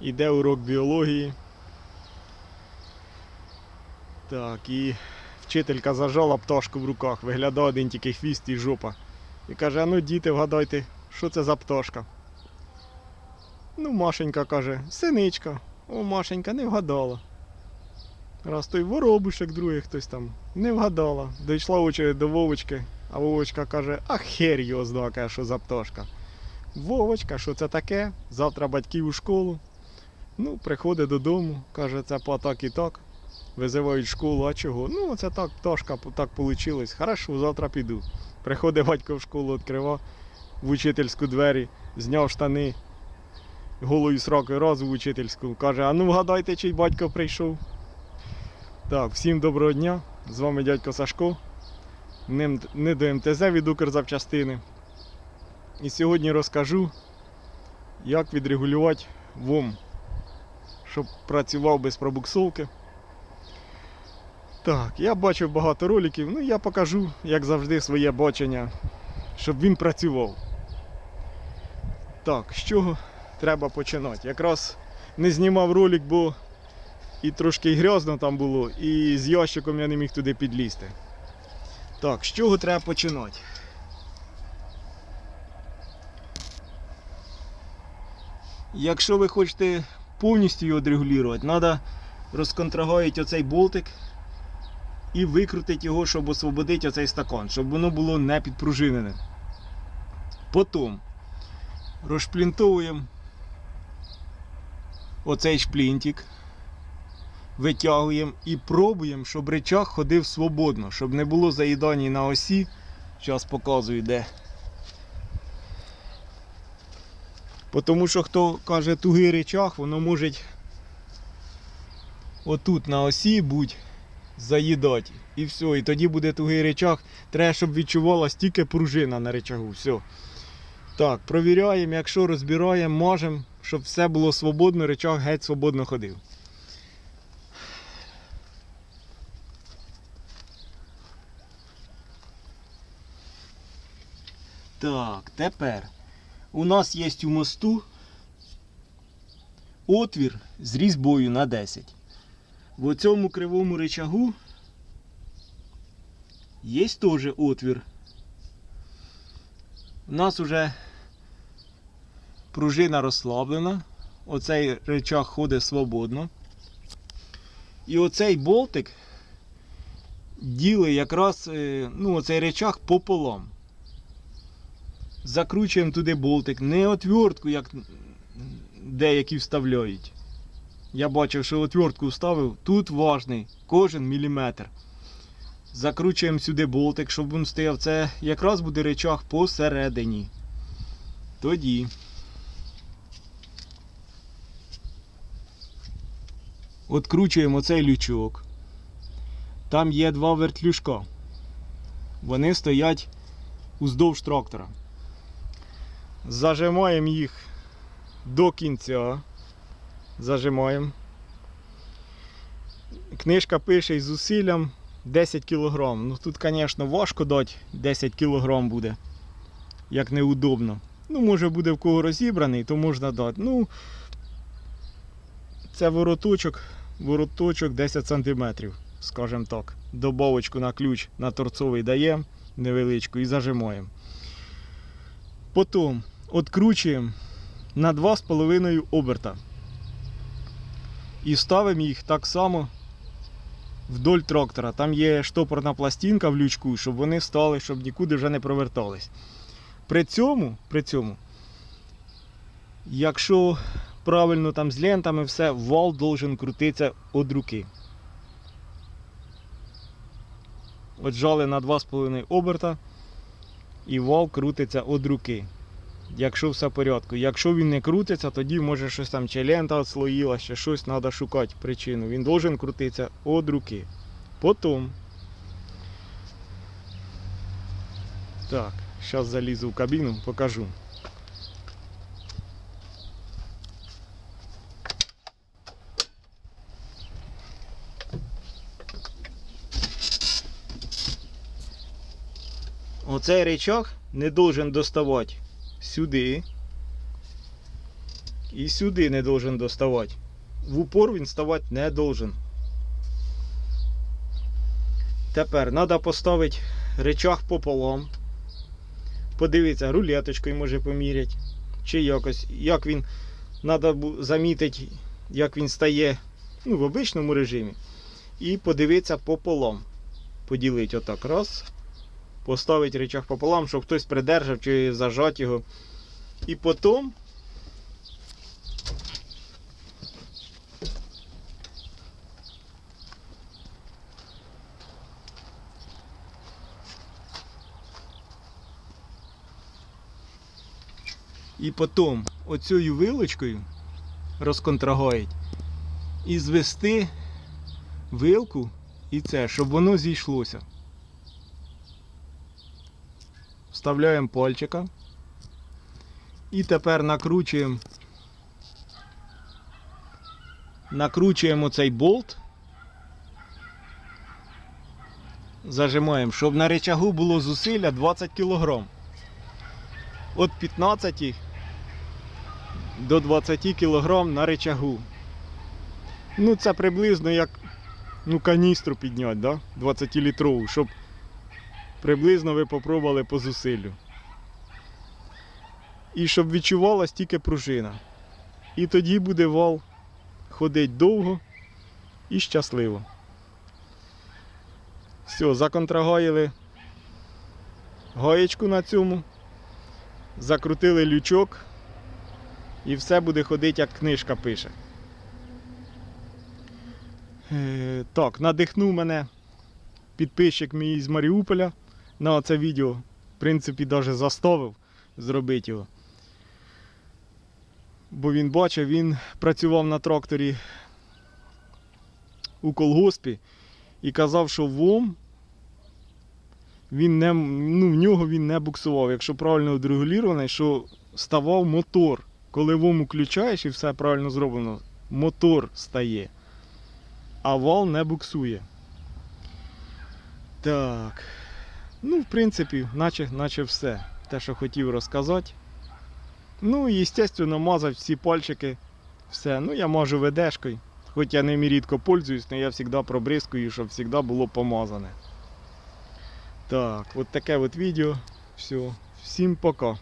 Іде урок біології. Так, і вчителька зажала пташку в руках, виглядає один тільки хвіст і жопа. І каже, а ну діти, вгадайте, що це за пташка? Ну, Машенька каже, синичка. О, Машенька, не вгадала. Раз той воробушек, другий хтось там не вгадала. Дійшла очередь до Вовочки, а Вовочка каже, а хер його зна, що за пташка. Вовочка, що це таке? Завтра батьків у школу. Ну, приходить додому, каже, це по так і так. Визивають школу, а чого? Ну, це так, пташка, так вийшло. Хорошо, завтра піду. Приходить батько в школу, відкрива в учительську двері, зняв штани, голою срокою раз в учительську. Каже, а ну вгадайте, чий батько прийшов. Так, всім доброго дня. З вами дядько Сашко. Не до МТЗ від Укрзапчастини. І сьогодні розкажу, як відрегулювати ВОМ, щоб працював без пробуксовки. Так, я бачив багато роликів, ну я покажу, як завжди, своє бачення, щоб він працював. Так, з чого треба починати? Якраз не знімав ролик, бо і трошки грязно там було, і з ящиком я не міг туди підлізти. Так, з чого треба починати? Якщо ви хочете повністю його відрегулювати, треба розконтрагоїти оцей болтик і викрутити його, щоб освободити оцей стакан, щоб воно було не підпружинене. Потім розшплінтовуємо оцей шплінтик, витягуємо і пробуємо, щоб речах ходив свободно, щоб не було заїдання на осі. Зараз показую де. Бо Тому що хто каже тугий речах, воно може отут на осі бути заїдати. І все, і тоді буде тугий речах. Треба, щоб відчувалась тільки пружина на речагу. Все. Так, провіряємо, якщо розбираємо, мажемо, щоб все було свободно, речах геть свободно ходив. Так, тепер у нас є у мосту отвір з різьбою на 10. В цьому кривому рычагу є теж отвір. У нас вже пружина розслаблена. Оцей рычаг ходить свободно. І оцей болтик ділить якраз е, ну, оцей рычаг пополам. Закручуємо туди болтик, не отвертку, як деякі вставляють. Я бачив, що отвертку вставив. Тут важний кожен міліметр. Закручуємо сюди болтик, щоб він стояв. Це якраз буде речах посередині. Тоді. Откручуємо цей лючок. Там є два вертлюжка. Вони стоять уздовж трактора. Зажимаємо їх до кінця. Зажимаємо. Книжка пише із зусиллям 10 кг. Ну тут, звісно, важко дати 10 кг буде. Як неудобно. Ну, може буде в кого розібраний, то можна дати. Ну, це вороточок, вороточок 10 см, скажімо так. Добавочку на ключ на торцовий даємо невеличку і зажимаємо. Потім відкручуємо на 2,5 оберта. І ставимо їх так само вдоль трактора. Там є штопорна пластинка в лючку, щоб вони стали, щоб нікуди вже не провертались. При цьому, при цьому, якщо правильно там з лентами все, вал должен крутитися від руки. От жали на 2,5 оберта і вал крутиться від руки. Якщо все в порядку. Якщо він не крутиться, тоді може щось там чи лента відслоїла, ще щось треба шукати причину. Він должен крутитися від руки. Потім. Так, зараз залізу в кабіну, покажу. Оцей речах не должен доставати сюди. І сюди не должен доставати. В упор він ставати не должен. Тепер треба поставити речах пополам. Подивитися, рулеточкою може поміряти. Чи якось, як він треба замітити, як він стає ну, в обичному режимі. І подивитися пополам. Поділити отак. Раз. Поставити речах пополам, щоб хтось придержав чи зажать його. І потім І потім оцією вилочкою розконтрагають і звести вилку і це, щоб воно зійшлося. Вставляємо пальчика. І тепер накручуємо. Накручуємо цей болт. Зажимаємо, щоб на речагу було зусилля 20 кг. От 15 до 20 кг на речагу. Ну, це приблизно як ну, каністру підняти, да? 20-літрову, щоб приблизно ви попробували по зусиллю. І щоб відчувалась тільки пружина. І тоді буде вал ходить довго і щасливо. Все, законтрагаїли гаєчку на цьому, закрутили лючок і все буде ходити, як книжка пише. Е, так, надихнув мене підписчик мій з Маріуполя на це відео. В принципі, навіть заставив зробити його. Бо він бачив, він працював на тракторі у колгоспі і казав, що ВОМ він не, ну, в нього він не буксував. Якщо правильно відрегулірований, що ставав мотор. Коли ВОМ включаєш і все правильно зроблено, мотор стає. А вал не буксує. Так. Ну, в принципі, наче, наче все. Те, що хотів розказати. Ну і, звісно, мазав всі пальчики. Все. Ну, я мажу ведешкою. Хоч я ними рідко пользуюсь, але я завжди пробризкую, щоб завжди було помазане. Так, от таке от відео. Все. Всім пока.